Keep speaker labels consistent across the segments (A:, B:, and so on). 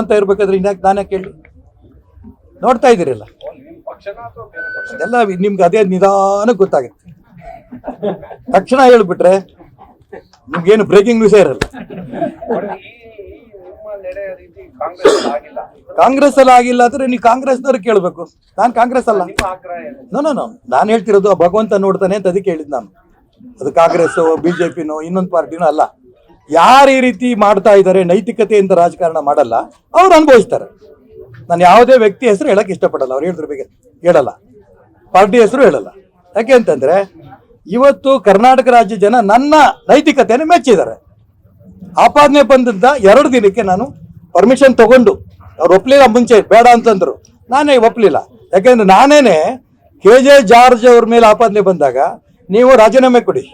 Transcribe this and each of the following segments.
A: ಅಂತ ಇರ್ಬೇಕಾದ್ರೆ ಇನ್ಯಾಕೆ ನಾನೇ ಕೇಳಿ. ನೋಡ್ತಾ ಇದ್ದೀರಲ್ಲ? ಅದೆಲ್ಲ ನಿಮ್ಗೆ ಅದೇ ನಿಧಾನ ಗೊತ್ತಾಗುತ್ತೆ. ತಕ್ಷಣ ಹೇಳ್ಬಿಟ್ರೆ ನಿಮ್ಗೇನು ಬ್ರೇಕಿಂಗ್ ನ್ಯೂಸೇ ಇರಲ್ಲ. ಕಾಂಗ್ರೆಸ್ ಅಲ್ಲಿ ಆಗಿಲ್ಲ ಅಂದ್ರೆ ನೀವು ಕಾಂಗ್ರೆಸ್ನವ್ರು ಕೇಳಬೇಕು. ನಾನು ಕಾಂಗ್ರೆಸ್ ಅಲ್ಲ. ನೋ ನೋ ನೋ ನಾನು ಹೇಳ್ತಿರೋದು ಭಗವಂತ ನೋಡ್ತಾನೆ ಅಂತ ಅದಕ್ಕೆ ಹೇಳಿದ್ ನಾನು. ಅದು ಕಾಂಗ್ರೆಸ್ ಬಿಜೆಪಿನೋ, ಇನ್ನೊಂದು ಪಾರ್ಟಿನೋ ಅಲ್ಲ. ಯಾರು ಈ ರೀತಿ ಮಾಡ್ತಾ ಇದ್ದಾರೆ, ನೈತಿಕತೆಯಿಂದ ರಾಜಕಾರಣ ಮಾಡಲ್ಲ, ಅವ್ರು ಅನುಭವಿಸ್ತಾರೆ. ನಾನು ಯಾವುದೇ ವ್ಯಕ್ತಿ ಹೆಸರು ಹೇಳಕ್ಕೆ ಇಷ್ಟಪಡಲ್ಲ, ಅವ್ರು ಹೇಳಿದ್ರ ಬಗ್ಗೆ ಹೇಳಲ್ಲ. ಪಾರ್ಟಿ ಹೆಸರು ಹೇಳಲ್ಲ. ಯಾಕೆ ಅಂತಂದ್ರೆ, ಇವತ್ತು ಕರ್ನಾಟಕ ರಾಜ್ಯ ಜನ ನನ್ನ ನೈತಿಕತೆಯನ್ನು ಮೆಚ್ಚಿದ್ದಾರೆ. ಆಪಾದನೆ ಬಂದಿದ್ದ ಎರಡು ದಿನಕ್ಕೆ ನಾನು ಪರ್ಮಿಷನ್ ತಗೊಂಡು, ಅವ್ರು ಒಪ್ಲಿಲ್ಲ ಮುಂಚೆ, ಬೇಡ ಅಂತಂದ್ರು. ನಾನೇ ಒಪ್ಪಲಿಲ್ಲ ಯಾಕೆಂದ್ರೆ ನಾನೇನೆ ಕೆ ಜೆ ಜಾರ್ಜ್ ಅವ್ರ ಮೇಲೆ ಆಪಾದನೆ ಬಂದಾಗ, ನೀವು ರಾಜೀನಾಮೆ ಕೊಡಿ,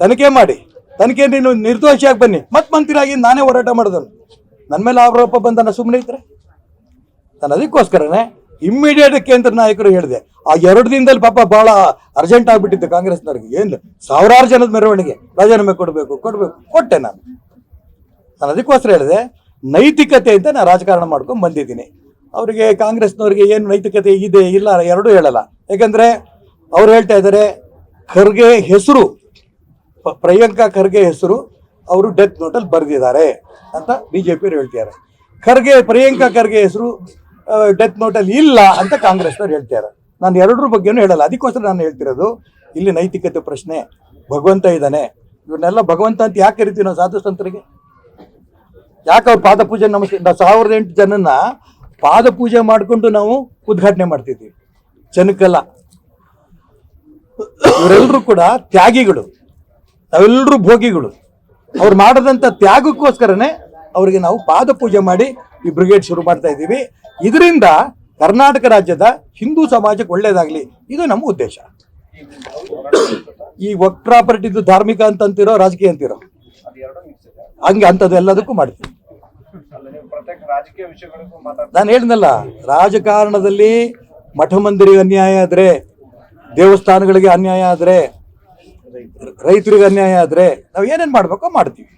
A: ತನಿಖೆ ಮಾಡಿ ತನಿಖೆ ನೀನು ನಿರ್ದೋಷಿಯಾಗಿ ಬನ್ನಿ. ಮತ್ ಮಂತ್ರಿಯಾಗಿ ನಾನೇ ಹೋರಾಟ ಮಾಡಿದನು ನನ್ನ ಮೇಲೆ ಆರೋಪ ಬಂದನ ಸುಮ್ಮನೆ ಇದ್ರೆ? ನಾನು ಅದಕ್ಕೋಸ್ಕರನೇ ಇಮ್ಮಿಡಿಯೇಟ್ ಕೇಂದ್ರ ನಾಯಕರು ಹೇಳಿದೆ. ಆ ಎರಡು ದಿನದಲ್ಲಿ ಪಾಪ ಬಹಳ ಅರ್ಜೆಂಟ್ ಆಗಿಬಿಟ್ಟಿತ್ತು ಕಾಂಗ್ರೆಸ್ನವ್ರಿಗೆ. ಏನು? ಸಾವಿರಾರು ಜನದ ಮೆರವಣಿಗೆ. ರಾಜೀನಾಮೆ ಕೊಡಬೇಕು ಕೊಡಬೇಕು. ಕೊಟ್ಟೆ ನಾನು. ನಾನು ಅದಕ್ಕೋಸ್ಕರ ಹೇಳಿದೆ, ನೈತಿಕತೆ ಅಂತ ನಾನು ರಾಜಕಾರಣ ಮಾಡ್ಕೊಂಡು ಬಂದಿದ್ದೀನಿ. ಅವರಿಗೆ ಕಾಂಗ್ರೆಸ್ನವ್ರಿಗೆ ಏನು ನೈತಿಕತೆ ಇದೆ, ಇಲ್ಲ, ಎರಡೂ ಹೇಳಲ್ಲ. ಯಾಕಂದರೆ ಅವ್ರು ಹೇಳ್ತಾ ಇದ್ದಾರೆ, ಖರ್ಗೆ ಹೆಸರು ಪ್ರಿಯಾಂಕಾ ಖರ್ಗೆ ಹೆಸರು ಅವರು ಡೆತ್ ನೋಟಲ್ಲಿ ಬರೆದಿದ್ದಾರೆ ಅಂತ ಬಿ ಜೆ ಪಿಯವರು ಹೇಳ್ತಿದ್ದಾರೆ. ಖರ್ಗೆ, ಪ್ರಿಯಾಂಕಾ ಖರ್ಗೆ ಹೆಸರು ಡೆತ್ ನೋಟಲ್ಲಿ ಇಲ್ಲ ಅಂತ ಕಾಂಗ್ರೆಸ್ನವ್ರು ಹೇಳ್ತಿದ್ದಾರೆ. ನಾನು ಎರಡರ ಬಗ್ಗೆನೂ ಹೇಳಲ್ಲ. ಅದಕ್ಕೋಸ್ಕರ ನಾನು ಹೇಳ್ತಿರೋದು, ಇಲ್ಲಿ ನೈತಿಕತೆ ಪ್ರಶ್ನೆ. ಭಗವಂತ ಇದ್ದಾನೆ. ಇವನ್ನೆಲ್ಲ ಭಗವಂತ ಅಂತ ಯಾಕೆ ಕರಿತೀವಿ ನಾವು ಸಾಧು ಸಂತರಿಗೆ ಯಾಕೆ ಅವ್ರು ಪಾದ ಪೂಜೆ ನಾವು ಸಾವಿರದ ಎಂಟು ಜನನ ಪಾದಪೂಜೆ ಮಾಡಿಕೊಂಡು ನಾವು ಉದ್ಘಾಟನೆ ಮಾಡ್ತಿದ್ವಿ ಚನಕಲ್ಲ ಇವರೆಲ್ಲರೂ ಕೂಡ ತ್ಯಾಗಿಗಳು. ನಾವೆಲ್ಲರೂ ಭೋಗಿಗಳು. ಅವ್ರು ಮಾಡದಂತ ತ್ಯಾಗಕ್ಕೋಸ್ಕರನೇ ಅವರಿಗೆ ನಾವು ಪಾದ ಪೂಜೆ ಮಾಡಿ ಈ ಬ್ರಿಗೇಡ್ ಶುರು ಮಾಡ್ತಾ ಇದ್ದೀವಿ. ಇದರಿಂದ ಕರ್ನಾಟಕ ರಾಜ್ಯದ ಹಿಂದೂ ಸಮಾಜಕ್ಕೆ ಒಳ್ಳೇದಾಗ್ಲಿ. ಇದು ನಮ್ಮ ಉದ್ದೇಶ. ಈ ವಕ್ ಪ್ರಾಪರ್ಟಿದು ಧಾರ್ಮಿಕ ಅಂತ ಅಂತಿರೋ ರಾಜಕೀಯ ಅಂತಿರೋ, ಹಂಗೆ ಅಂಥದ್ದು ಎಲ್ಲದಕ್ಕೂ ಮಾಡ್ತೀವಿ. ನಾನು ಹೇಳಿದ್ನಲ್ಲ, ರಾಜಕಾರಣದಲ್ಲಿ ಮಠ ಮಂದಿರಿಗೆ ಅನ್ಯಾಯ ಆದ್ರೆ, ದೇವಸ್ಥಾನಗಳಿಗೆ ಅನ್ಯಾಯ ಆದ್ರೆ ರೈತರಿಗೆ ಅನ್ಯಾಯ ಆದ್ರೆ ನಾವು ಏನೇನ್ ಮಾಡ್ಬೇಕೋ ಮಾಡ್ತೀವಿ.